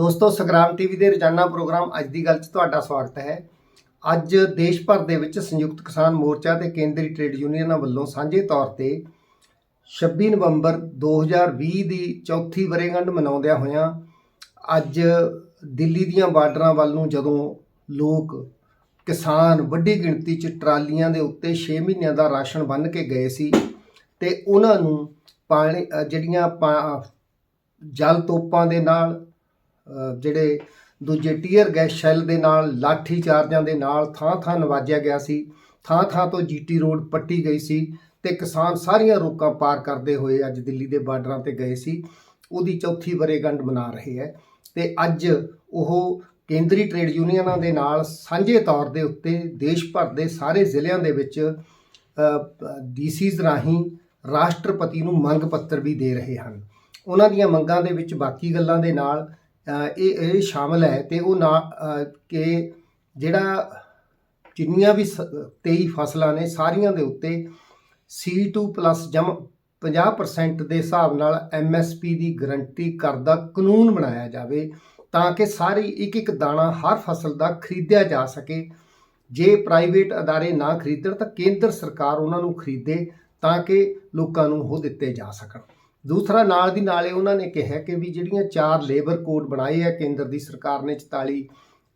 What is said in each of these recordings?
ਦੋਸਤੋ ਸੰਗਰਾਮ ਟੀਵੀ ਦੇ ਰੋਜ਼ਾਨਾ ਪ੍ਰੋਗਰਾਮ ਅੱਜ ਦੀ ਗੱਲ 'ਚ ਤੁਹਾਡਾ ਸਵਾਗਤ ਹੈ। ਅੱਜ ਦੇਸ਼ ਭਰ ਦੇ ਵਿੱਚ ਸੰਯੁਕਤ ਕਿਸਾਨ ਮੋਰਚਾ ਤੇ ਕੇਂਦਰੀ ਟ੍ਰੇਡ ਯੂਨੀਅਨਾਂ ਵੱਲੋਂ ਸਾਂਝੇ ਤੌਰ ਤੇ 26 ਨਵੰਬਰ 2020 ਦੀ ਚੌਥੀ ਵਰੇਗੰਢ ਮਨਾਉਂਦਿਆਂ ਹੋਇਆਂ ਅੱਜ ਦਿੱਲੀ ਦੀਆਂ ਬਾਰਡਰਾਂ ਵੱਲ ਨੂੰ ਜਦੋਂ ਲੋਕ ਕਿਸਾਨ ਵੱਡੀ ਗਿਣਤੀ 'ਚ ਟਰਾਲੀਆਂ ਦੇ ਉੱਤੇ 6 ਮਹੀਨਿਆਂ ਦਾ ਰਾਸ਼ਨ ਬੰਨ੍ਹ ਕੇ ਗਏ ਸੀ ਤੇ ਉਹਨਾਂ ਨੂੰ ਪਾਣੀ ਜਿਹੜੀਆਂ ਪਾ- ਜਲ ਤੋਪਾਂ ਦੇ ਨਾਲ ਜਿਹੜੇ ਦੂਜੇ ਟੀਅਰ ਗੈਸ ਸ਼ੈਲ ਦੇ ਨਾਲ, ਲਾਠੀ ਚਾਰਜਾਂ ਦੇ ਨਾਲ ਥਾਂ-ਥਾਂ ਨਵਾਜਿਆ ਗਿਆ ਸੀ। ਥਾਂ-ਥਾਂ ਤੋਂ ਜੀਟੀ ਰੋਡ ਪੱਟੀ ਗਈ ਸੀ ਤੇ ਕਿਸਾਨ ਸਾਰੀਆਂ ਰੋਕਾਂ ਪਾਰ ਕਰਦੇ ਹੋਏ ਅੱਜ ਦਿੱਲੀ ਦੇ ਬਾਰਡਰਾਂ ਤੇ ਗਏ ਸੀ। ਉਹਦੀ ਚੌਥੀ ਵਰੇਗੰਢ ਮਨਾ ਰਹੇ ਹੈ ਤੇ ਅੱਜ ਉਹ ਕੇਂਦਰੀ ਟ੍ਰੇਡ ਯੂਨੀਅਨਾਂ ਦੇ ਨਾਲ ਸਾਂਝੇ ਤੌਰ ਦੇ ਉੱਤੇ ਦੇਸ਼ ਭਰ ਦੇ ਸਾਰੇ ਜ਼ਿਲ੍ਹਿਆਂ ਦੇ ਵਿੱਚ ਡੀਸੀਜ਼ ਰਾਹੀਂ ਰਾਸ਼ਟਰਪਤੀ ਨੂੰ ਮੰਗ ਪੱਤਰ ਵੀ ਦੇ ਰਹੇ ਹਨ। ਉਹਨਾਂ ਦੀਆਂ ਮੰਗਾਂ ਦੇ ਵਿੱਚ ਬਾਕੀ ਗੱਲਾਂ ਦੇ ਨਾਲ ਇਹ ਇਹ ਸ਼ਾਮਲ ਹੈ ਤੇ ਉਹ ਨਾ ਕਿ ਜਿਹੜਾ ਜਿੰਨੀਆਂ ਵੀ ਸ- 23 ਫਸਲਾਂ ਨੇ ਸਾਰੀਆਂ ਦੇ ਉੱਤੇ C2+ ਜਮ 50% ਦੇ ਹਿਸਾਬ ਨਾਲ MSP ਦੀ ਗਰੰਟੀ ਕਰਦਾ ਕਾਨੂੰਨ ਬਣਾਇਆ ਜਾਵੇ ਤਾਂ ਕਿ ਸਾਰੀ ਇੱਕ ਇੱਕ ਦਾਣਾ ਹਰ ਫਸਲ ਦਾ ਖਰੀਦਿਆ ਜਾ ਸਕੇ। ਜੇ ਪ੍ਰਾਈਵੇਟ ਅਦਾਰੇ ਨਾ ਖਰੀਦਣ ਤਾਂ ਕੇਂਦਰ ਸਰਕਾਰ ਉਹਨਾਂ ਨੂੰ ਖਰੀਦੇ ਤਾਂ ਕਿ ਲੋਕਾਂ ਨੂੰ ਉਹ ਦਿੱਤੇ ਜਾ ਸਕਣ। ਦੂਸਰਾ, ਨਾਲ ਦੀ ਨਾਲੇ ਉਹਨਾਂ ਨੇ ਕਿਹਾ ਕਿ ਵੀ ਜਿਹੜੀਆਂ ਚਾਰ ਲੇਬਰ ਕੋਡ ਬਣਾਏ ਆ, ਕੇਂਦਰ ਦੀ ਸਰਕਾਰ ਨੇ 44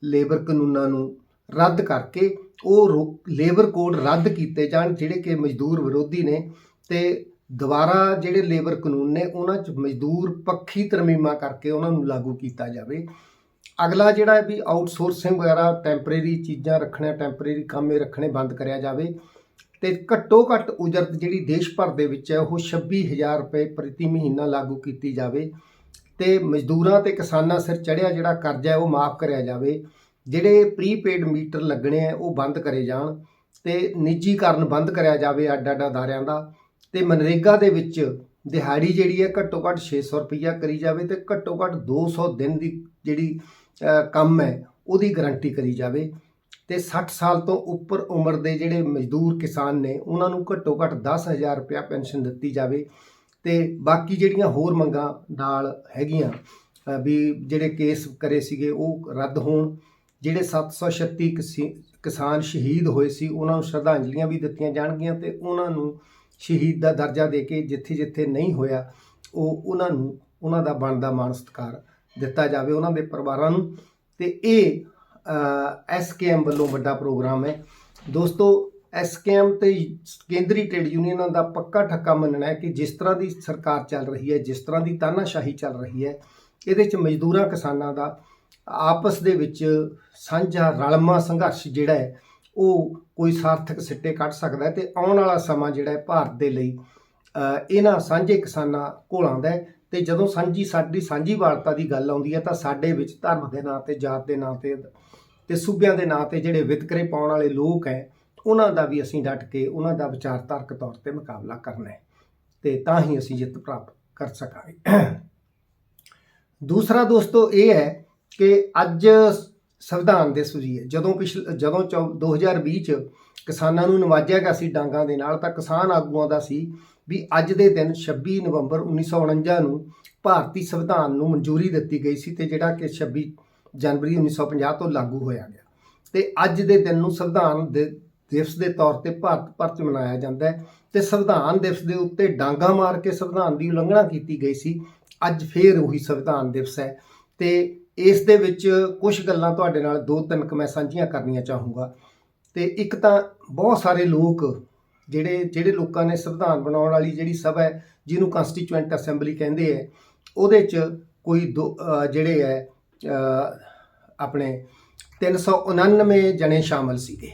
ਲੇਬਰ ਕਾਨੂੰਨਾਂ ਨੂੰ ਰੱਦ ਕਰਕੇ ਉਹ ਰੋ- ਲੇਬਰ ਕੋਡ ਰੱਦ ਕੀਤੇ ਜਾਣ, ਜਿਹੜੇ ਕਿ ਮਜ਼ਦੂਰ ਵਿਰੋਧੀ ਨੇ ਤੇ ਦੁਬਾਰਾ ਜਿਹੜੇ ਲੇਬਰ ਕਾਨੂੰਨ ਨੇ ਉਹਨਾਂ 'ਚ ਮਜ਼ਦੂਰ ਪੱਖੀ ਤਰਮੀਮਾਂ ਕਰਕੇ ਉਹਨਾਂ ਨੂੰ ਲਾਗੂ ਕੀਤਾ ਜਾਵੇ। ਅਗਲਾ ਜਿਹੜਾ ਵੀ ਆਊਟਸੋਰਸਿੰਗ ਵਗੈਰਾ, ਟੈਂਪਰੇਰੀ ਚੀਜ਼ਾਂ ਰੱਖਣਾ ਟੈਂਪਰੇਰੀ ਕੰਮੇ ਰੱਖਣੇ ਬੰਦ ਕਰਿਆ ਜਾਵੇ ਤੇ ਘੱਟੋ ਘੱਟ ਉਜਰਤ ਜਿਹੜੀ ਦੇਸ਼ ਭਰ ਦੇ ਵਿੱਚ ਹੈ, ਉਹ 26000 ਰੁਪਏ ਪ੍ਰਤੀ ਮਹੀਨਾ ਲਾਗੂ ਕੀਤੀ ਜਾਵੇ ਤੇ ਮਜ਼ਦੂਰਾਂ ਤੇ ਕਿਸਾਨਾਂ ਸਿਰ ਚੜਿਆ ਜਿਹੜਾ ਕਰਜ਼ਾ ਹੈ, ਉਹ ਮਾਫ ਕਰਿਆ ਜਾਵੇ। ਜਿਹੜੇ ਪ੍ਰੀਪੇਡ ਮੀਟਰ ਲੱਗਣੇ ਆ ਉਹ ਬੰਦ ਕਰੇ ਜਾਣ ਤੇ ਨਿੱਜੀਕਰਨ ਬੰਦ ਕਰਿਆ ਜਾਵੇ ਅੱਡ ਅੱਡ ਅਦਾਰਿਆਂ ਦਾ ਤੇ ਮਨਰੇਗਾ ਦੇ ਵਿੱਚ ਦਿਹਾੜੀ ਜਿਹੜੀ ਹੈ, ਘੱਟੋ ਘੱਟ 600 ਰੁਪਈਆ ਕਰੀ ਜਾਵੇ ਤੇ ਘੱਟੋ ਘੱਟ 200 ਦਿਨ ਦੀ ਜਿਹੜੀ ਕੰਮ ਹੈ, ਉਹਦੀ ਗਾਰੰਟੀ ਕਰੀ ਜਾਵੇ। ਤੇ 60 ਸਾਲ ਤੋਂ ਉੱਪਰ ਉਮਰ ਦੇ ਜਿਹੜੇ ਮਜ਼ਦੂਰ ਕਿਸਾਨ ਨੇ, ਉਹਨਾਂ ਨੂੰ ਘੱਟੋ ਘੱਟ 10000 ਰੁਪਇਆ ਪੈਨਸ਼ਨ ਦਿੱਤੀ ਜਾਵੇ। ਤੇ ਬਾਕੀ ਜਿਹੜੀਆਂ ਹੋਰ ਮੰਗਾਂ ਨਾਲ ਹੈਗੀਆਂ ਵੀ ਜਿਹੜੇ ਕੇਸ ਕਰੇ ਸੀਗੇ, ਉਹ ਰੱਦ ਹੋਣ। ਜਿਹੜੇ 736 ਕਿਸੀ- ਕਿਸਾਨ ਸ਼ਹੀਦ ਹੋਏ ਸੀ, ਉਹਨਾਂ ਨੂੰ ਸ਼ਰਧਾਂਜਲੀਆਂ ਵੀ ਦਿੱਤੀਆਂ ਜਾਣਗੀਆਂ ਤੇ ਉਹਨਾਂ ਨੂੰ ਸ਼ਹੀਦ ਦਾ ਦਰਜਾ ਦੇ ਕੇ ਜਿੱਥੇ ਜਿੱਥੇ ਨਹੀਂ ਹੋਇਆ, ਉਹ ਉਹਨਾਂ ਨੂੰ, ਉਹਨਾਂ ਦਾ ਬਣਦਾ ਮਾਣ ਸਤਿਕਾਰ ਦਿੱਤਾ ਜਾਵੇ, ਉਹਨਾਂ ਦੇ ਪਰਿਵਾਰਾਂ ਨੂੰ। ਤੇ ਇਹ ਐਸਕੇਐਮ ਵੱਲੋਂ ਵੱਡਾ ਪ੍ਰੋਗਰਾਮ ਹੈ। ਦੋਸਤੋ ਐਸਕੇਐਮ ਤੇ ਕੇਂਦਰੀ ਟ੍ਰੇਡ ਯੂਨੀਅਨਾਂ ਦਾ ਪੱਕਾ ਠੱਕਾ ਮੰਨਣਾ ਹੈ ਕਿ ਜਿਸ ਤਰ੍ਹਾਂ ਦੀ ਸਰਕਾਰ ਚੱਲ ਰਹੀ ਹੈ, ਜਿਸ ਤਰ੍ਹਾਂ ਦੀ ਤਾਨਾਸ਼ਾਹੀ ਚੱਲ ਰਹੀ ਹੈ, ਇਹਦੇ ਚ ਮਜ਼ਦੂਰਾਂ ਕਿਸਾਨਾਂ ਦਾ ਆਪਸ ਦੇ ਵਿੱਚ ਸਾਂਝਾ ਰਲਮਾ ਸੰਘਰਸ਼ ਜਿਹੜਾ ਹੈ, ਉਹ ਕੋਈ ਸਾਰਥਕ ਸਿੱਟੇ ਕੱਢ ਸਕਦਾ ਹੈ ਤੇ ਆਉਣ ਵਾਲਾ ਸਮਾਂ ਜਿਹੜਾ ਹੈ, ਭਾਰਤ ਦੇ ਲਈ ਇਹਨਾਂ ਸਾਂਝੇ ਕਿਸਾਨਾਂ ਕੋਲ ਆਉਂਦਾ ਹੈ। ਤੇ ਜਦੋਂ ਸਾਂਝੀ ਸਾਡੀ ਸਾਂਝੀ ਵਾਰਤਾ ਦੀ ਗੱਲ ਆਉਂਦੀ ਹੈ ਤਾਂ ਸਾਡੇ ਵਿੱਚ ਧਰਮ ਦੇ ਨਾਂ ਤੇ, ਜਾਤ ਦੇ ਨਾਂ ਤੇ ਤੇ ਸੂਬਿਆਂ ਦੇ ਨਾਂ ਤੇ ਜਿਹੜੇ ਵਿਤਕਰੇ ਪਾਉਣ ਵਾਲੇ ਲੋਕ ਹੈ, ਉਹਨਾਂ ਦਾ ਵੀ ਅਸੀਂ ਡਟ ਕੇ ਉਹਨਾਂ ਦਾ ਵਿਚਾਰਧਾਰਕ ਤੌਰ ਤੇ ਮੁਕਾਬਲਾ ਕਰਨਾ ਹੈ ਤੇ ਤਾਂ ਹੀ ਅਸੀਂ ਜਿੱਤ ਪ੍ਰਾਪਤ ਕਰ ਸਕਾਂਗੇ। ਦੂਸਰਾ ਦੋਸਤੋ ਇਹ ਹੈ ਕਿ ਅੱਜ ਸੰਵਿਧਾਨ ਦੇ ਵੀ ਹੈ ਜਦੋਂ ਪਿਛਲੇ, ਜਦੋਂ ਚੌ- 2020 ਚ ਕਿਸਾਨਾਂ ਨੂੰ ਨਵਾਜਿਆ ਗਿਆ ਸੀ ਡਾਂਗਾਂ ਦੇ ਨਾਲ, ਤਾਂ ਕਿਸਾਨ ਆਗੂਆਂ ਦਾ ਸੀ ਵੀ ਅੱਜ ਦੇ ਦਿਨ 26 ਨਵੰਬਰ 1949 ਨੂੰ ਭਾਰਤੀ ਸੰਵਿਧਾਨ ਨੂੰ ਮਨਜ਼ੂਰੀ ਦਿੱਤੀ ਗਈ ਸੀ ਤੇ ਜਿਹੜਾ ਕਿ 26 ਜਨਵਰੀ 1950 ਤੋਂ ਲਾਗੂ ਹੋਇਆ ਗਿਆ। ਤੇ ਅੱਜ ਦੇ ਦਿਨ ਨੂੰ ਸੰਵਿਧਾਨ ਦੇ ਦਿਵਸ ਦੇ ਤੌਰ ਤੇ ਭਾਰਤ ਭਰ 'ਚ ਮਨਾਇਆ ਜਾਂਦਾ ਹੈ ਤੇ ਸੰਵਿਧਾਨ ਦਿਵਸ ਦੇ ਉੱਤੇ ਡਾਂਗਾ ਮਾਰ ਕੇ ਸੰਵਿਧਾਨ ਦੀ ਉਲੰਘਣਾ ਕੀਤੀ ਗਈ ਸੀ। ਅੱਜ ਫੇਰ ਉਹੀ ਸੰਵਿਧਾਨ ਦਿਵਸ ਹੈ ਤੇ ਇਸ ਦੇ ਵਿੱਚ ਕੁਝ ਗੱਲਾਂ ਤੁਹਾਡੇ ਨਾਲ ਦੋ ਤਿੰਨ ਕੁ ਮੈਂ ਸਾਂਝੀਆਂ ਕਰਨੀਆਂ ਚਾਹੂੰਗਾ। ਤੇ ਇੱਕ ਤਾਂ ਬਹੁਤ ਸਾਰੇ ਲੋਕ ਜਿਹੜੇ ਜਿਹੜੇ ਲੋਕਾਂ ਨੇ ਸੰਵਿਧਾਨ ਬਣਾਉਣ ਵਾਲੀ ਜਿਹੜੀ ਸਭਾ ਹੈ, ਜਿਹਨੂੰ ਕਨਸਟੀਚੁਐਂਟ ਅਸੈਂਬਲੀ ਕਹਿੰਦੇ ਹੈ, ਉਹਦੇ 'ਚ ਕੋਈ ਦੋ ਜਿਹੜੇ ਹੈ, ਅਹ, ਆਪਣੇ 399 ਜਣੇ ਸ਼ਾਮਲ ਸੀਗੇ।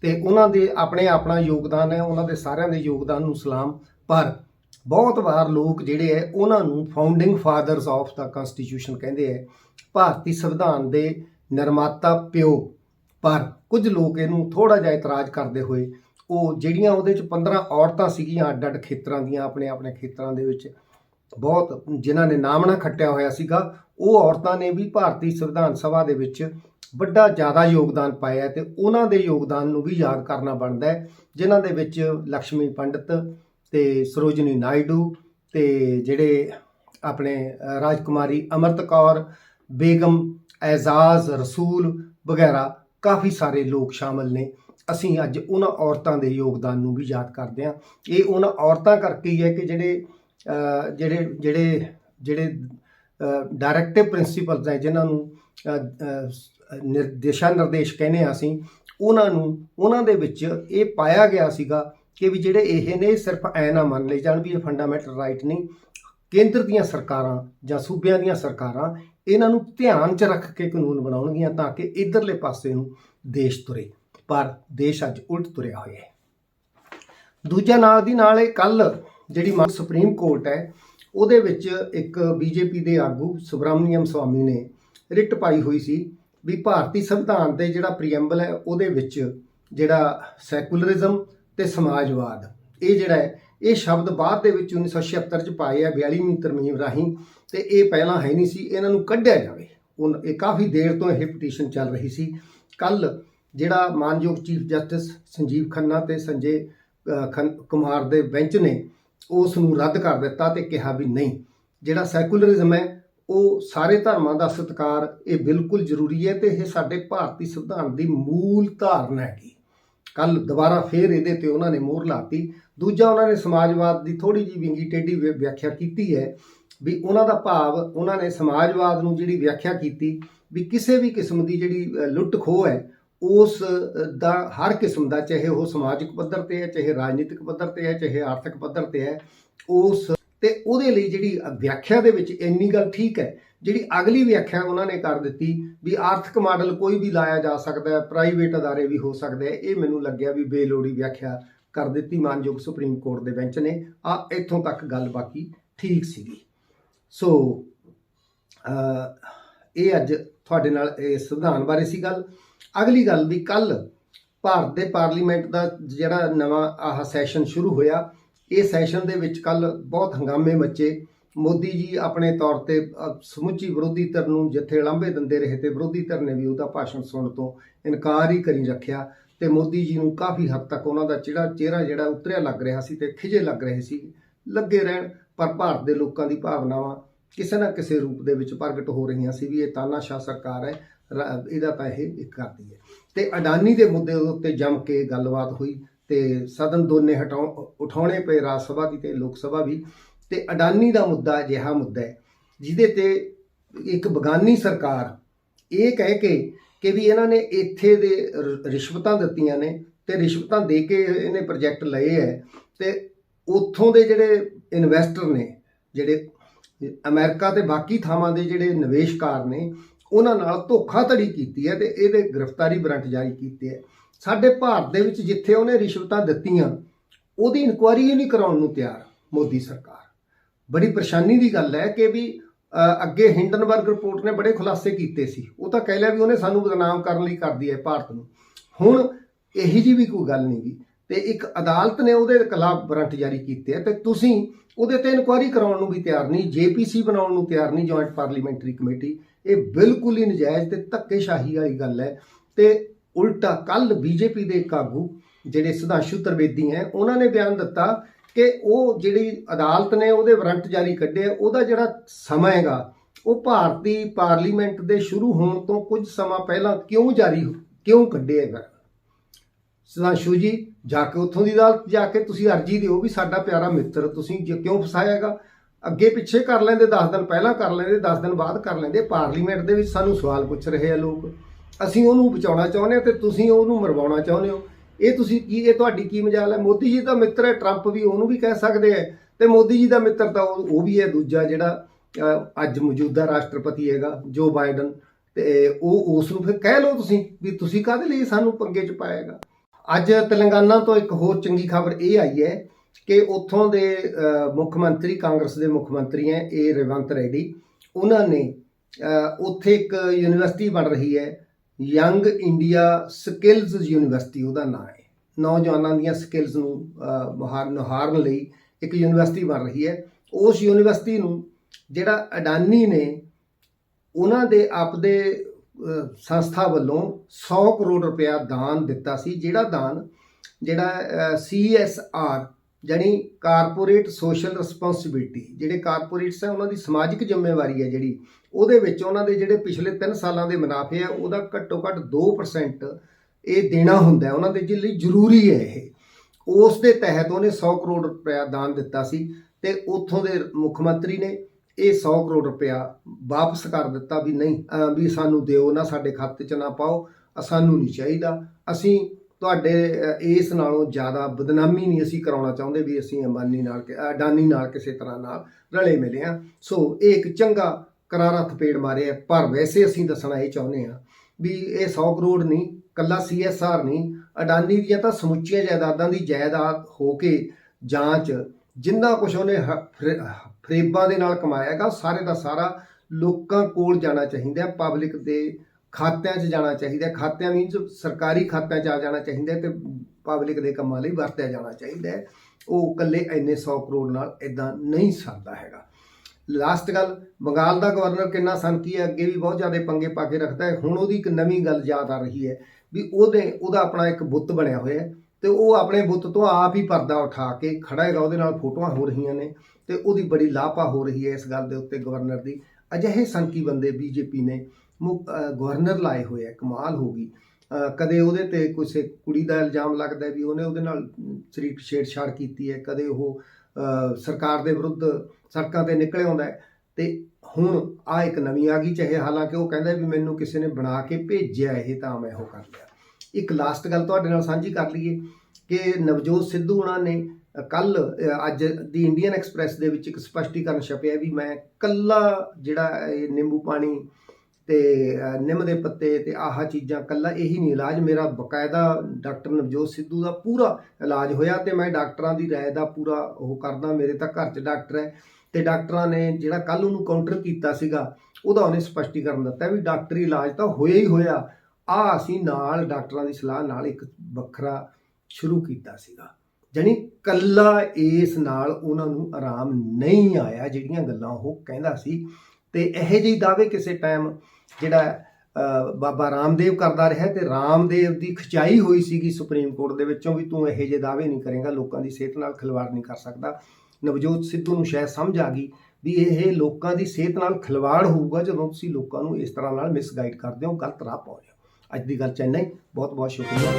ਤੇ ਉਹਨਾਂ ਦੇ ਆਪਣੇ ਆਪਣਾ ਯੋਗਦਾਨ ਹੈ, ਉਹਨਾਂ ਦੇ ਸਾਰਿਆਂ ਦੇ ਯੋਗਦਾਨ ਨੂੰ ਸਲਾਮ। ਪਰ ਬਹੁਤ ਵਾਰ ਲੋਕ ਜਿਹੜੇ ਹੈ, ਉਹਨਾਂ ਨੂੰ founding fathers of the constitution ਕਹਿੰਦੇ ਹੈ, ਭਾਰਤੀ ਸੰਵਿਧਾਨ ਦੇ ਨਿਰਮਾਤਾ ਪਿਓ। ਪਰ ਕੁਝ ਲੋਕ ਇਹਨੂੰ ਥੋੜਾ ਜਿਹਾ ਇਤਰਾਜ਼ ਕਰਦੇ ਹੋਏ ਉਹ ਜਿਹੜੀਆਂ ਉਹਦੇ ਚ 15 ਔਰਤਾਂ ਸੀਗੀਆਂ ਅੱਡ ਅੱਡ ਖੇਤਰਾਂ ਦੀਆਂ, ਆਪਣੇ ਆਪਣੇ ਖੇਤਰਾਂ ਦੇ ਵਿੱਚ। ਬਹੁਤ ਜਿਨ੍ਹਾਂ ਨੇ ਨਾਮਣਾ ਖੱਟਿਆ ਹੋਇਆ ਸੀਗਾ। ਉਹ ਔਰਤਾਂ ਨੇ ਵੀ ਭਾਰਤੀ ਸੰਵਿਧਾਨ ਸਭਾ ਦੇ ਵਿੱਚ ਵੱਡਾ ਜ਼ਿਆਦਾ ਯੋਗਦਾਨ ਪਾਇਆ ਹੈ ਤੇ ਉਹਨਾਂ ਦੇ ਯੋਗਦਾਨ ਨੂੰ ਵੀ ਯਾਦ ਕਰਨਾ ਬਣਦਾ ਹੈ, ਜਿਨ੍ਹਾਂ ਦੇ ਵਿੱਚ ਲక్ష్ਮੀ ਪੰਡਤ ਤੇ ਸਰੋਜਨੀ ਨਾਇਡੂ ਤੇ ਜਿਹੜੇ ਆਪਣੇ ਰਾਜਕੁਮਾਰੀ ਅਮਰਤ ਕੌਰ, ਬੇਗਮ, ਐਜ਼ਾਜ਼, ਰਸੂਲ ਵਗੈਰਾ ਕਾਫੀ ਸਾਰੇ ਲੋਕ ਸ਼ਾਮਲ ਨੇ। ਅਸੀਂ ਅੱਜ ਉਹਨਾਂ ਔਰਤਾਂ ਦੇ ਯੋਗਦਾਨ ਨੂੰ ਵੀ ਯਾਦ ਕਰਦੇ ਹਾਂ। ਇਹ ਉਹਨਾਂ ਔਰਤਾਂ ਕਰਕੇ ਹੀ ਹੈ ਕਿ ਜਿਹੜੇ ਜਿਹੜੇ ਜਿਹੜੇ ਜਿਹੜੇ ਡਾਇਰੈਕਟਿਵ ਪ੍ਰਿੰਸੀਪਲਸ ਹੈ ਜਿਨ੍ਹਾਂ ਨੂੰ ਅਹ, ਅਹ, ਨਿਰਦੇਸ਼ਾ ਨਿਰਦੇਸ਼ ਕਹਿੰਦੇ ਹਾਂ ਅਸੀਂ ਉਹਨਾਂ ਨੂੰ ਉਹਨਾਂ ਦੇ ਵਿੱਚ ਇਹ ਪਾਇਆ ਗਿਆ ਸੀਗਾ ਕਿ ਵੀ ਜਿਹੜੇ ਇਹ ਨੇ ਸਿਰਫ ਐ ਨਾ ਮੰਨ ਲਏ ਜਾਣ ਵੀ ਇਹ ਫੰਡਾਮੈਂਟਲ ਰਾਈਟ ਨਹੀਂ। ਕੇਂਦਰ ਦੀਆਂ ਸਰਕਾਰਾਂ ਜਾਂ ਸੂਬਿਆਂ ਦੀਆਂ ਸਰਕਾਰਾਂ ਇਹਨਾਂ ਨੂੰ ਧਿਆਨ 'ਚ ਰੱਖ ਕੇ ਕਾਨੂੰਨ ਬਣਾਉਣਗੀਆਂ ਤਾਂ ਕਿ ਇਧਰਲੇ ਪਾਸੇ ਨੂੰ ਦੇਸ਼ ਤੁਰੇ। ਪਰ ਦੇਸ਼ ਅੱਜ ਉਲਟ ਤੁਰਿਆ ਹੋਇਆ ਹੈ। ਦੂਜਾ ਨਾਲ ਦੀ ਨਾਲ ਇਹ ਕੱਲ ਜਿਹੜੀ ਮਾਨ ਸੁਪਰੀਮ ਕੋਰਟ ਹੈ, ਉਹਦੇ ਵਿੱਚ ਇੱਕ ਬੀਜੇਪੀ ਦੇ ਆਗੂ ਸੁਬਰਾਮਨੀਅਮ ਸਵਾਮੀ ਨੇ ਰਿਟ ਪਾਈ ਹੋਈ ਸੀ ਵੀ ਭਾਰਤੀ ਸੰਵਿਧਾਨ ਦੇ ਜਿਹੜਾ ਪ੍ਰੀਐਂਬਲ ਹੈ, ਉਹਦੇ ਵਿੱਚ ਜਿਹੜਾ ਸੈਕੂਲਰਿਜ਼ਮ ਤੇ ਸਮਾਜਵਾਦ, ਇਹ ਜਿਹੜਾ ਹੈ, ਇਹ ਸ਼ਬਦ ਬਾਅਦ ਦੇ ਵਿੱਚ 1976 ਚ ਪਾਏ ਆ 42ਵੀਂ ਤਰਮੀਮ ਰਾਹੀਂ ਤੇ ਇਹ ਪਹਿਲਾਂ ਹੈ ਨਹੀਂ ਸੀ, ਇਹਨਾਂ ਨੂੰ ਕੱਢਿਆ ਜਾਵੇ। ਉਹ ਇਹ ਕਾਫੀ ਦੇਰ ਤੋਂ ਇਹ ਪਟੀਸ਼ਨ ਚੱਲ ਰਹੀ ਸੀ। ਕੱਲ ਜਿਹੜਾ ਮਾਨਯੋਗ ਚੀਫ ਜਸਟਿਸ ਸੰਜੀਵ ਖੰਨਾ ਤੇ ਸੰਜੇ ਅਹ, ਕੁਮਾਰ ਦੇ ਬੈਂਚ ਨੇ ਉਸ ਨੂੰ ਰੱਦ ਕਰ ਦਿੱਤਾ ਤੇ ਕਿਹਾ ਵੀ ਨਹੀਂ। ਜਿਹੜਾ ਸੈਕੂਲਰਿਜ਼ਮ ਹੈ ਉਹ ਸਾਰੇ ਧਰਮਾਂ ਦਾ ਸਤਿਕਾਰ ਇਹ ਬਿਲਕੁਲ ਜ਼ਰੂਰੀ ਹੈ ਤੇ ਇਹ ਸਾਡੇ ਭਾਰਤੀ ਸੰਵਿਧਾਨ ਦੀ ਮੂਲ ਧਾਰਨਾ ਹੈਗੀ। ਕੱਲ ਦੁਬਾਰਾ ਫੇਰ ਇਹਦੇ ਤੇ ਉਹਨਾਂ ਨੇ ਮੋਹਰ ਲਾਤੀ। ਦੂਜਾ ਉਹਨਾਂ ਨੇ ਸਮਾਜਵਾਦ ਦੀ ਥੋੜੀ ਜਿਹੀ ਵਿੰਗੀ ਟੇਢੀ ਵਿਆਖਿਆ ਕੀਤੀ ਹੈ ਵੀ ਉਹਨਾਂ ਦਾ ਭਾਵ ਉਹਨਾਂ ਨੇ ਸਮਾਜਵਾਦ ਨੂੰ ਜਿਹੜੀ ਵਿਆਖਿਆ ਕੀਤੀ ਵੀ ਕਿਸੇ ਵੀ ਕਿਸਮ ਦੀ ਜਿਹੜੀ ਲੁੱਟ ਖੋਹ ਹੈ ਉਸ ਦਾ ਹਰ ਕਿਸਮ ਦਾ, ਚਾਹੇ ਉਹ ਸਮਾਜਿਕ ਪੱਧਰ ਤੇ ਹੈ, ਚਾਹੇ ਰਾਜਨੀਤਿਕ ਪੱਧਰ ਤੇ ਹੈ, ਚਾਹੇ ਆਰਥਿਕ ਪੱਧਰ ਤੇ ਹੈ, ਉਸ ਤੇ ਉਹਦੇ ਲਈ ਜਿਹੜੀ ਵਿਆਖਿਆ ਦੇ ਵਿੱਚ ਇੰਨੀ ਗੱਲ ਠੀਕ ਹੈ, ਜਿਹੜੀ ਅਗਲੀ ਵਿਆਖਿਆ ਉਹਨਾਂ ਨੇ ਕਰ ਦਿੱਤੀ ਵੀ ਆਰਥਿਕ ਮਾਡਲ ਕੋਈ ਵੀ ਲਾਇਆ ਜਾ ਸਕਦਾ ਹੈ ਪ੍ਰਾਈਵੇਟ ਅਦਾਰੇ ਵੀ ਹੋ ਸਕਦੇ ਆ ਇਹ ਮੈਨੂੰ ਲੱਗਿਆ ਵੀ ਬੇਲੋੜੀ ਵਿਆਖਿਆ ਕਰ ਦਿੱਤੀ ਮਾਨਯੋਗ ਸੁਪਰੀਮ ਕੋਰਟ ਦੇ ਬੈਂਚ ਨੇ, ਆ ਇੱਥੋਂ ਤੱਕ ਗੱਲ ਬਾਕੀ ਠੀਕ ਸੀਗੀ। ਸੋ ਇਹ ਅੱਜ ਤੁਹਾਡੇ ਨਾਲ ਇਹ ਸੰਵਿਧਾਨ ਬਾਰੇ ਸੀ ਗੱਲ। ਅਗਲੀ ਗੱਲ ਵੀ ਕੱਲ ਭਾਰਤ ਦੇ ਪਾਰਲੀਮੈਂਟ ਦਾ ਜਿਹੜਾ ਨਵਾਂ ਆਹ ਸੈਸ਼ਨ ਸ਼ੁਰੂ ਹੋਇਆ, ਇਹ ਸੈਸ਼ਨ ਦੇ ਵਿੱਚ ਕੱਲ ਬਹੁਤ ਹੰਗਾਮੇ ਮੱਚੇ। ਮੋਦੀ ਜੀ ਆਪਣੇ ਤੌਰ ਤੇ ਸਮੁੱਚੀ ਵਿਰੋਧੀ ਧਿਰ ਨੂੰ ਜਿੱਥੇ ਲਾਂਭੇ ਦਿੰਦੇ ਰਹੇ ਤੇ ਵਿਰੋਧੀ ਧਿਰ ਨੇ ਵੀ ਉਹਦਾ ਭਾਸ਼ਣ ਸੁਣਨ ਤੋਂ ਇਨਕਾਰ ਹੀ ਕਰੀ ਰੱਖਿਆ ਤੇ ਮੋਦੀ ਜੀ ਨੂੰ ਕਾਫੀ ਹੱਦ ਤੱਕ ਉਹਨਾਂ ਦਾ ਜਿਹੜਾ ਚਿਹਰਾ ਜਿਹੜਾ ਉਤਰਿਆ ਲੱਗ ਰਿਹਾ ਸੀ ਤੇ ਖਿਜੇ ਲੱਗ ਰਹੇ ਸੀ। ਲੱਗੇ ਰਹਿਣ ਪਰ ਭਾਰਤ ਦੇ ਲੋਕਾਂ ਦੀ ਭਾਵਨਾਵਾਂ ਕਿਸੇ ਨਾ ਕਿਸੇ ਰੂਪ ਦੇ ਵਿੱਚ ਪ੍ਰਗਟ ਹੋ ਰਹੀਆਂ ਸੀ ਵੀ ਇਹ ਤਾਨਾਸ਼ਾਹ ਸਰਕਾਰ ਹੈ, ਰ- ਇਹਦਾ ਤਾਂ ਇਹ ਇੱਕ ਕਰਦੀ ਹੈ। ਤੇ ਅਡਾਨੀ ਦੇ ਮੁੱਦੇ ਉੱਤੇ ਜੰਮ ਕੇ ਗੱਲਬਾਤ ਹੋਈ ਤੇ ਸਦਨ ਦੋਨੇ ਹਟਾਉ, ਉਠਾਉਣੇ ਪਏ ਰਾਜ ਸਭਾ ਦੀ ਤੇ ਲੋਕ ਸਭਾ ਵੀ। ਤੇ ਅਡਾਨੀ ਦਾ ਮੁੱਦਾ ਅਜਿਹਾ ਮੁੱਦਾ ਹੈ, ਜਿਹਦੇ ਤੇ ਇੱਕ ਬਗਾਨੀ ਸਰਕਾਰ ਇਹ ਕਹਿ ਕੇ ਕਿ ਵੀ ਇਹਨਾਂ ਨੇ ਇੱਥੇ ਦੇ ਰਿਸ਼ਵਤਾਂ ਦਿੱਤੀਆਂ ਨੇ ਤੇ ਰਿਸ਼ਵਤਾਂ ਦੇ ਕੇ ਇਹਨੇ ਪ੍ਰੋਜੈਕਟ ਲਏ ਹੈ ਤੇ ਉੱਥੋਂ ਦੇ ਜਿਹੜੇ ਇਨਵੈਸਟਰ ਨੇ, ਜਿਹੜੇ ਅਮਰੀਕਾ ਤੇ ਬਾਕੀ ਥਾਵਾਂ ਦੇ ਜਿਹੜੇ ਨਿਵੇਸ਼ਕਾਰ ਨੇ, ਉਹਨਾਂ ਨਾਲ ਧੋਖਾਧੜੀ ਕੀਤੀ ਹੈ ਤੇ ਇਹਦੇ ਗ੍ਰਿਫਤਾਰੀ ਵਾਰੰਟ ਜਾਰੀ ਕੀਤੇ ਹੈ। ਸਾਡੇ ਭਾਰਤ ਦੇ ਵਿੱਚ ਜਿੱਥੇ ਉਹਨੇ ਰਿਸ਼ਵਤਾਂ ਦਿੱਤੀਆਂ, ਉਹਦੀ ਇਨਕੁਆਇਰੀ ਹੀ ਨਹੀਂ ਕਰਾਉਣ ਨੂੰ ਤਿਆਰ ਮੋਦੀ ਸਰਕਾਰ। ਬੜੀ ਪਰੇਸ਼ਾਨੀ ਦੀ ਗੱਲ ਹੈ ਕਿ ਵੀ ਅੱਗੇ ਹਿੰਡਨਬਰਗ ਰਿਪੋਰਟ ਨੇ ਬੜੇ ਖੁਲਾਸੇ ਕੀਤੇ ਸੀ। ਉਹ ਤਾਂ ਕਹਿ ਲਿਆ ਵੀ ਉਹਨੇ ਸਾਨੂੰ ਬਦਨਾਮ ਕਰਨ ਲਈ ਕਰਦੀ ਹੈ ਭਾਰਤ ਨੂੰ। ਹੁਣ ਇਹੀ ਜੀ ਵੀ ਕੋਈ ਗੱਲ ਨਹੀਂ ਗੀ। ਤੇ ਇੱਕ ਅਦਾਲਤ ਨੇ ਉਹਦੇ ਖਿਲਾਫ ਵਾਰੰਟ ਜਾਰੀ ਕੀਤੇ ਹੈ ਤੇ ਤੁਸੀਂ ਉਹਦੇ ਤੇ ਇਨਕੁਆਇਰੀ ਕਰਾਉਣ ਨੂੰ ਵੀ ਤਿਆਰ ਨਹੀਂ, ਜੇਪੀਸੀ ਬਣਾਉਣ ਨੂੰ ਤਿਆਰ ਨਹੀਂ ਜੁਆਇੰਟ ਪਾਰਲੀਮੈਂਟਰੀ ਕਮੇਟੀ ਇਹ ਬਿਲਕੁਲ ਹੀ ਨਜਾਇਜ਼ ਤੇ ਧੱਕੇਸ਼ਾਹੀ ਵਾਲੀ ਗੱਲ ਹੈ। ਤੇ ਉਲਟਾ ਕੱਲ ਬੀਜੇਪੀ ਦੇ ਇੱਕ ਆਗੂ ਜਿਹੜੇ ਸੁਧਾਂਸ਼ੂ ਤਰਵੇਦੀ ਹੈ, ਉਹਨਾਂ ਨੇ ਬਿਆਨ ਦਿੱਤਾ ਕਿ ਉਹ ਜਿਹੜੀ ਅਦਾਲਤ ਨੇ ਉਹਦੇ ਵਾਰੰਟ ਜਾਰੀ ਕੱਢੇ ਉਹਦਾ ਜਿਹੜਾ ਸਮਾਂ ਹੈਗਾ, ਉਹ ਭਾਰਤੀ ਪਾਰਲੀਮੈਂਟ ਦੇ ਸ਼ੁਰੂ ਹੋਣ ਤੋਂ ਕੁਝ ਸਮਾਂ ਪਹਿਲਾਂ ਕਿਉਂ ਜਾਰੀ ਕਿਉਂ ਕੱਢਿਆ ਹੈਗਾ? ਸੁਧਾਂਸ਼ੂ ਜੀ, ਜਾ ਕੇ ਉੱਥੋਂ ਦੀ ਅਦਾਲਤ, ਜਾ ਕੇ ਤੁਸੀਂ ਅਰਜੀ ਦਿਓ ਵੀ ਸਾਡਾ ਪਿਆਰਾ ਮਿੱਤਰ ਤੁਸੀਂ ਜੇ ਕਿਉਂ ਫਸਾਇਆ ਹੈਗਾ। ਅੱਗੇ ਪਿੱਛੇ ਕਰ ਲੈਂਦੇ 10 ਦਿਨ ਪਹਿਲਾਂ ਕਰ ਲੈਂਦੇ 10 ਦਿਨ ਬਾਅਦ ਕਰ ਲੈਂਦੇ। ਪਾਰਲੀਮੈਂਟ ਦੇ ਵਿੱਚ ਸਾਨੂੰ ਸਵਾਲ ਪੁੱਛ ਰਹੇ ਆ ਲੋਕ। ਅਸੀਂ ਉਹਨੂੰ ਬਚਾਉਣਾ ਚਾਹੁੰਦੇ ਹਾਂ ਤੇ ਤੁਸੀਂ ਉਹਨੂੰ ਮਰਵਾਉਣਾ ਚਾਹੁੰਦੇ ਹੋ। ਇਹ ਤੁਸੀਂ ਕੀ, ਇਹ ਤੁਹਾਡੀ ਕੀ ਮਜਾਲ ਹੈ? ਮੋਦੀ ਜੀ ਦਾ ਮਿੱਤਰ ਹੈ, ਟਰੰਪ ਵੀ ਉਹਨੂੰ ਵੀ ਕਹਿ ਸਕਦੇ ਹੈ। ਤੇ ਮੋਦੀ ਜੀ ਦਾ ਮਿੱਤਰ ਤਾਂ ਉਹ ਉਹ ਵੀ ਹੈ ਦੂਜਾ ਜਿਹੜਾ ਅੱਜ ਮੌਜੂਦਾ ਰਾਸ਼ਟਰਪਤੀ ਹੈਗਾ, ਜੋ ਬਾਈਡਨ। ਤੇ ਉਹ, ਉਸ ਨੂੰ ਫਿਰ ਕਹਿ ਲਓ ਤੁਸੀਂ ਵੀ ਤੁਸੀਂ ਕਾਹਦੇ ਲਈ ਸਾਨੂੰ ਪੰਗੇ ਚ ਪਾਏਗਾ ਅੱਜ ਤੇਲੰਗਾਨਾ ਤੋਂ ਇੱਕ ਹੋਰ ਚੰਗੀ ਖਬਰ ਇਹ ਆਈ ਹੈ ਕਿ ਉੱਥੋਂ ਦੇ ਮੁੱਖ ਮੰਤਰੀ ਕਾਂਗਰਸ ਦੇ ਮੁੱਖ ਮੰਤਰੀ ਹੈ ਇਹ ਰੇਵੰਤ ਰੈਡੀ। ਉਹਨਾਂ ਨੇ ਉੱਥੇ ਇੱਕ ਯੂਨੀਵਰਸਿਟੀ ਬਣ ਰਹੀ ਹੈ ਯੰਗ ਇੰਡੀਆ ਸਕਿੱਲਸ ਯੂਨੀਵਰਸਿਟੀ ਉਹਦਾ ਨਾਮ ਹੈ। ਨੌਜਵਾਨਾਂ ਦੀਆਂ ਸਕਿੱਲਸ ਨੂੰ ਅਹ, ਮੁਹਾਰ ਨਿਹਾਰਨ ਲਈ ਇੱਕ ਯੂਨੀਵਰਸਿਟੀ ਬਣ ਰਹੀ ਹੈ। ਉਸ ਯੂਨੀਵਰਸਿਟੀ ਨੂੰ ਜਿਹੜਾ ਅਡਾਨੀ ਨੇ ਉਹਨਾਂ ਦੇ ਆਪਦੇ ਸੰਸਥਾ ਵੱਲੋਂ 100 ਕਰੋੜ ਰੁਪਇਆ ਦਾਨ ਦਿੱਤਾ ਸੀ, ਜਿਹੜਾ ਦਾਨ ਜਿਹੜਾ ਸੀਐਸਆਰ ਜਾਣੀ ਕਾਰਪੋਰੇਟ ਸੋਸ਼ਲ ਰਿਸਪੌਂਸਿਬਿਲਟੀ ਜਿਹੜੇ ਕਾਰਪੋਰੇਟਸ ਹੈ ਉਹਨਾਂ ਦੀ ਸਮਾਜਿਕ ਜ਼ਿੰਮੇਵਾਰੀ ਹੈ ਜਿਹੜੀ, ਉਹਦੇ ਵਿੱਚ ਉਹਨਾਂ ਦੇ ਜਿਹੜੇ ਪਿਛਲੇ 3 ਸਾਲਾਂ ਦੇ ਮੁਨਾਫੇ ਆ, ਉਹਦਾ ਘੱਟੋ ਘੱਟ 2% ਇਹ ਦੇਣਾ ਹੁੰਦਾ ਉਹਨਾਂ ਦੇ ਜਿਹਦੇ ਲਈ ਜ਼ਰੂਰੀ ਹੈ ਇਹ। ਉਸ ਦੇ ਤਹਿਤ ਉਹਨੇ 100 ਕਰੋੜ ਰੁਪਇਆ ਦਾਨ ਦਿੱਤਾ ਸੀ ਤੇ ਉੱਥੋਂ ਦੇ ਮੁੱਖ ਮੰਤਰੀ ਨੇ ਇਹ 100 ਕਰੋੜ ਰੁਪਇਆ ਵਾਪਸ ਕਰ ਦਿੱਤਾ ਵੀ ਨਹੀਂ ਵੀ ਸਾਨੂੰ ਦਿਓ ਨਾ, ਸਾਡੇ ਖਾਤੇ 'ਚ ਨਾ ਪਾਓ ਸਾਨੂੰ ਨਹੀਂ ਚਾਹੀਦਾ। ਅਸੀਂ ਤੁਹਾਡੇ ਇਸ ਨਾਲੋਂ ਜ਼ਿਆਦਾ ਬਦਨਾਮੀ ਨਹੀਂ ਅਸੀਂ ਕਰਾਉਣਾ ਚਾਹੁੰਦੇ ਵੀ ਅਸੀਂ ਅੰਬਾਨੀ ਨਾਲ ਅਡਾਨੀ ਨਾਲ ਕਿਸੇ ਤਰ੍ਹਾਂ ਨਾਲ ਰਲੇ ਮਿਲੇ ਹਾਂ। ਸੋ ਇਹ ਇੱਕ ਚੰਗਾ ਕਰਾਰਾ ਥਪੇੜ ਮਾਰਿਆ। ਪਰ ਵੈਸੇ ਅਸੀਂ ਦੱਸਣਾ ਇਹ ਚਾਹੁੰਦੇ ਹਾਂ ਵੀ ਇਹ 100 ਕਰੋੜ ਨਹੀਂ, ਕੱਲਾ ਸੀਐਸਆਰ ਨਹੀਂ, ਅਡਾਨੀ ਦੀਆਂ ਤਾਂ ਸਮੁੱਚੀਆਂ ਜਾਇਦਾਦਾਂ ਦੀ ਜਾਇਦਾਦ ਹੋ ਕੇ ਜਾਂਚ ਜਿੰਨਾ ਕੁਝ ਉਹਨੇ ਹ- ਫਰੇ- ਫਰੇਬਾਂ ਦੇ ਨਾਲ ਕਮਾਇਆਗਾ ਉਹ ਸਾਰੇ ਦਾ ਸਾਰਾ ਲੋਕਾਂ ਕੋਲ ਜਾਣਾ ਚਾਹੀਦਾ ਹੈ ਪਬਲਿਕ ਦੇ ਖਾਤਿਆਂ 'ਚ ਜਾਣਾ ਚਾਹੀਦਾ ਖਾਤਿਆਂ ਮੀਨਸ ਸਰਕਾਰੀ ਖਾਤਿਆਂ 'ਚ ਆ ਜਾਣਾ ਚਾਹੀਦਾ ਹੈ ਤੇ ਪਬਲਿਕ ਦੇ ਕੰਮਾਂ ਲਈ ਵਰਤਿਆ ਜਾਣਾ ਚਾਹੀਦਾ ਹੈ। ਉਹ ਇਕੱਲੇ ਇੰਨੇ 100 ਕਰੋੜ ਨਾਲ ਇਦਾਂ ਨਹੀਂ ਸਰਦਾ ਹੈਗਾ। ਲਾਸਟ ਗੱਲ, ਬੰਗਾਲ ਦਾ ਗਵਰਨਰ ਕਿੰਨਾ ਸੰਕੀ ਹੈ, ਅੱਗੇ ਵੀ ਬਹੁਤ ਜ਼ਿਆਦਾ ਪੰਗੇ ਪਾ ਕੇ ਰੱਖਦਾ ਹੈ। ਹੁਣ ਉਹਦੀ ਇੱਕ ਨਵੀਂ ਗੱਲ ਯਾਦ ਆ ਰਹੀ ਹੈ ਵੀ ਉਹਦੇ, ਉਹਦਾ ਆਪਣਾ ਇੱਕ ਬੁੱਤ ਬਣਿਆ ਹੋਇਆ ਹੈ। ਤੇ ਉਹ ਆਪਣੇ ਬੁੱਤ ਤੋਂ ਆਪ ਹੀ ਪਰਦਾ ਉਠਾ ਕੇ ਖੜਾ ਹੈਗਾ, ਉਹਦੇ ਨਾਲ ਫੋਟੋਆਂ ਹੋ ਰਹੀਆਂ ਨੇ ਤੇ ਉਹਦੀ ਬੜੀ ਲਾਪਾ ਹੋ ਰਹੀ ਹੈ ਇਸ ਗੱਲ ਦੇ ਉੱਤੇ ਗਵਰਨਰ ਦੀ। ਅਜਿਹੇ ਸੰਕੀ ਬੰਦੇ ਬੀਜੇਪੀ ਨੇ ਮੁ- ਗਵਰਨਰ ਲਾਏ ਹੋਏ ਆ, ਕਮਾਲ ਹੋ ਗਈ। ਕਦੇ ਉਹਦੇ ਤੇ ਕਿਸੇ ਕੁੜੀ ਦਾ ਇਲਜ਼ਾਮ ਲੱਗਦਾ ਵੀ ਉਹਨੇ ਉਹਦੇ ਨਾਲ ਸ਼ਰੀਕ ਛੇੜਛਾੜ ਕੀਤੀ ਹੈ, ਕਦੇ ਉਹ ਸਰਕਾਰ ਦੇ ਵਿਰੁੱਧ ਸੜਕਾਂ ਤੇ ਨਿਕਲੇ ਆਉਂਦਾ ਹੈ। ਤੇ ਹੁਣ ਆ ਇੱਕ ਨਵੀਂ ਆ ਗਈ, ਚਾਹੇ ਹਾਲਾਂਕਿ ਉਹ ਕਹਿੰਦਾ ਵੀ ਮੈਨੂੰ ਕਿਸੇ ਨੇ ਬਣਾ ਕੇ ਭੇਜਿਆ, ਇਹ ਤਾਂ ਮੈਂ ਉਹ ਕਰ ਲਿਆ। ਇੱਕ ਲਾਸਟ ਗੱਲ ਤੁਹਾਡੇ ਨਾਲ ਸਾਂਝੀ ਕਰ ਲਈਏ ਕਿ ਨਵਜੋਤ ਸਿੱਧੂ ਉਹਨਾਂ ਨੇ ਕੱਲ ਅੱਜ ਦੀ ਇੰਡੀਅਨ ਐਕਸਪ੍ਰੈਸ ਦੇ ਵਿੱਚ ਇੱਕ ਸਪਸ਼ਟੀਕਰਨ ਛਪਿਆ ਵੀ ਮੈਂ ਕੱਲਾ ਜਿਹੜਾ ਇਹ ਨਿੰਬੂ ਪਾਣੀ ਤੇ ਨਿੰਮ ਦੇ ਪੱਤੇ ਤੇ ਆਹ ਚੀਜ਼ਾਂ ਕੱਲਾ ਇਹੀ ਨਹੀਂ, ਇਲਾਜ ਮੇਰਾ ਬਕਾਇਦਾ ਡਾਕਟਰ ਨਵਜੋਤ ਸਿੱਧੂ ਦਾ ਪੂਰਾ ਇਲਾਜ ਹੋਇਆ ਤੇ ਮੈਂ ਡਾਕਟਰਾਂ ਦੀ ਰਾਏ ਦਾ ਪੂਰਾ ਉਹ ਕਰਦਾ, ਮੇਰੇ ਤਾਂ ਘਰ 'ਚ ਡਾਕਟਰ ਹੈ ਤੇ ਡਾਕਟਰਾਂ ਨੇ ਜਿਹੜਾ ਕੱਲ ਉਹਨੂੰ ਕਾਊਂਟਰ ਕੀਤਾ ਸੀਗਾ, ਉਹਦਾ ਉਹਨੇ ਸਪਸ਼ਟੀਕਰਨ ਦਿੱਤਾ ਵੀ ਡਾਕਟਰੀ ਇਲਾਜ ਤਾਂ ਹੋਇਆ ਹੀ ਹੋਇਆ। ਆ ਅਸੀਂ ਨਾਲ ਡਾਕਟਰਾਂ ਦੀ ਸਲਾਹ ਨਾਲ ਇੱਕ ਵੱਖਰਾ ਸ਼ੁਰੂ ਕੀਤਾ ਸੀਗਾ। ਜਾਣੀ ਕੱਲਾ ਇਸ ਨਾਲ ਉਹਨਾਂ ਨੂੰ ਆਰਾਮ ਨਹੀਂ ਆਇਆ ਜਿਹੜੀਆਂ ਗੱਲਾਂ ਉਹ ਕਹਿੰਦਾ ਸੀ। ਤੇ ਇਹੋ ਜਿਹੇ ਦਾਅਵੇ ਕਿਸੇ ਟਾਈਮ ਜਿਹੜਾ ਬਾਬਾ ਰਾਮਦੇਵ ਕਰਦਾ ਰਿਹਾ ਤੇ ਰਾਮਦੇਵ ਦੀ ਖਿਚਾਈ ਹੋਈ ਸੀਗੀ ਸੁਪਰੀਮ ਕੋਰਟ ਦੇ ਵਿੱਚੋਂ ਵੀ ਤੂੰ ਇਹੋ ਜਿਹੇ ਦਾਅਵੇ ਨਹੀਂ ਕਰੇਗਾ, ਲੋਕਾਂ ਦੀ ਸਿਹਤ ਨਾਲ ਖਿਲਵਾੜ ਨਹੀਂ ਕਰ ਸਕਦਾ। ਨਵਜੋਤ ਸਿੱਧੂ ਨੂੰ ਸ਼ਾਇਦ ਸਮਝ ਆ ਗਈ ਵੀ ਇਹ ਲੋਕਾਂ ਦੀ ਸਿਹਤ ਨਾਲ ਖਿਲਵਾੜ ਹੋਊਗਾ ਜਦੋਂ ਤੁਸੀਂ ਲੋਕਾਂ ਨੂੰ ਇਸ ਤਰ੍ਹਾਂ ਨਾਲ ਮਿਸਗਾਈਡ ਕਰਦੇ ਹੋ, ਗਲਤ ਰਾਹ ਪਾਉਂਦੇ ਹੋ। ਅੱਜ ਦੀ ਗੱਲ ਚੈਨਈ ਬਹੁਤ ਬਹੁਤ ਸ਼ੁਕਰੀਆ।